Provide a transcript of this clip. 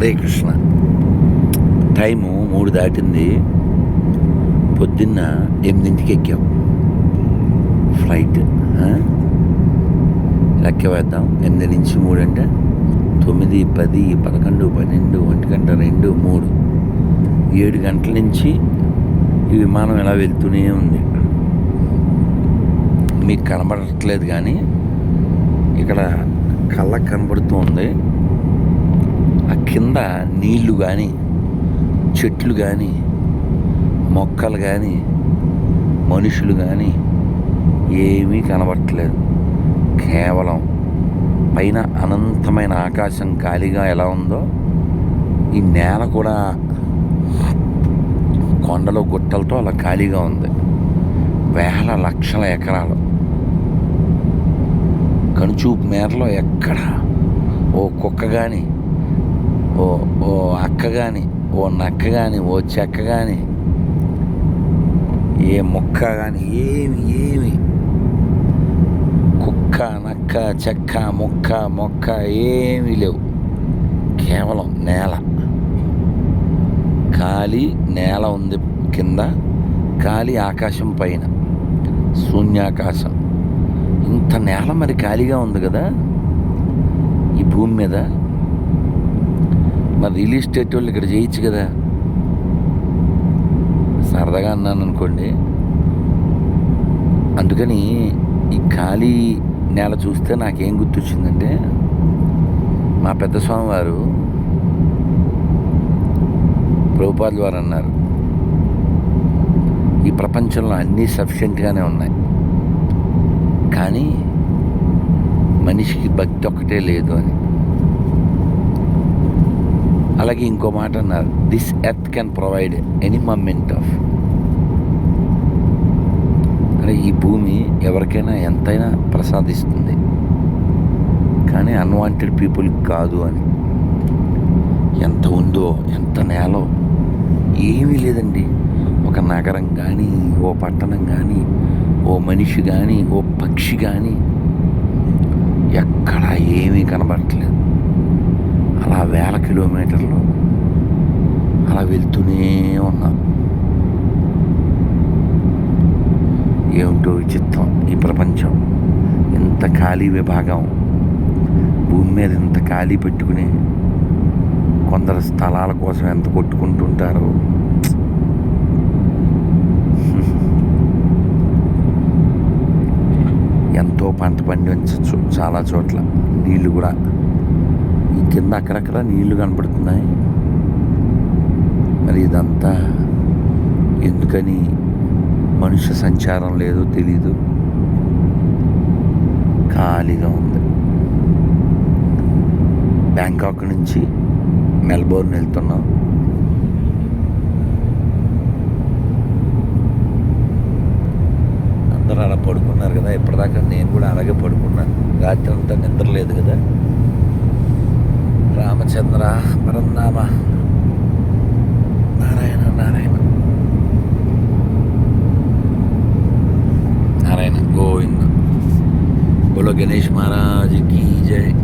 Hare Krishna. Time మూడు దాటింది. పొద్దున్న ఎనిమిదింటికి ఎక్కాం. ఫ్లైట్ లెక్క వేద్దాం. ఎనిమిది నుంచి మూడు అంటే తొమ్మిది పది పదకొండు పన్నెండు ఒంటి గంట రెండు మూడు. ఏడు గంటల నుంచి ఈ విమానం ఇలా వెళ్తూనే ఉంది. మీకు కనబడట్లేదు కానీ ఇక్కడ కళ్ళకు కనబడుతూ ఉంది. ఆ కింద నీళ్ళు కానీ చెట్లు కానీ మొక్కలు కానీ మనుషులు కానీ ఏమీ కనబడట్లేదు. కేవలం పైన అనంతమైన ఆకాశం ఖాళీగా ఎలా ఉందో ఈ నేల కూడా కొండలు గుట్టలతో అలా ఖాళీగా ఉంది. వేల లక్షల ఎకరాలు. కనుచూపు మేరలో ఎక్కడ ఓ కుక్క కానీ ఓ ఓ అక్క కానీ ఓ నక్క కానీ ఓ చెక్క కానీ ఏ మొక్క కానీ ఏమి ఏమి. కుక్క నక్క చెక్క ముక్క మొక్క ఏమీ లేవు. కేవలం నేల. ఖాళీ నేల ఉంది కింద ఖాళీ ఆకాశం పైన. శూన్యాకాశం. ఇంత నేల మరి ఖాళీగా ఉంది కదా? ఈ భూమి మీద మరి రియల్ ఎస్టేట్ వాళ్ళు ఇక్కడ చేయొచ్చు కదా. సరదాగా అన్నాను అనుకోండి. అందుకని ఈ ఖాళీ నేల చూస్తే నాకేం గుర్తొచ్చిందంటే మా పెద్ద స్వామివారు వారు వారు అన్నారు. ఈ ప్రపంచంలో అన్నీ సఫిషియెంట్గానే ఉన్నాయి. కానీ మనిషికి భక్తి ఒక్కటే లేదు అని. అలాగే ఇంకో మాట అన్నారు. This earth can provide any moment of అంటే ఈ భూమి ఎవరికైనా ఎంతైనా ప్రసాదిస్తుంది. కానీ అన్వాంటెడ్ పీపుల్ కాదు అని. ఎంత ఉందో ఎంత నేలో ఏమీ లేదండి. ఒక నగరం కానీ ఓ పట్టణం కానీ ఓ మనిషి కానీ ఓ పక్షి కానీ ఎక్కడా ఏమీ కనబడట్లేదు. అలా వేల కిలోమీటర్లు అలా వెళ్తూనే ఉన్నా. ఏమిటో విచిత్రం ఈ ప్రపంచం. ఇంత ఖాళీ విభాగం. భూమి మీద ఇంత ఖాళీ పెట్టుకుని కొందరు స్థలాల కోసం ఎంత కొట్టుకుంటుంటారు. ఎంతో పంట పండించవచ్చు చాలా చోట్ల. నీళ్ళు కూడా కింద అక్కడక్కడ నీళ్ళు కనబడుతున్నాయి. మరి ఇదంతా ఎందుకని మనుష్య సంచారం లేదో తెలీదు. ఖాళీగా ఉంది. బ్యాంకాక్ నుంచి మెల్బోర్న్ వెళ్తున్నాం. అందరూ అలా పడుకున్నారు కదా ఇప్పటిదాకా నేను కూడా అలాగే పడుకున్నాను. రాత్రి అంతా నిద్ర లేదు కదా. రామచంద్ర పరంనామ నారాయణ నారాయణ నారాయణ గోవింద బోలో గణేష్ మహారాజ్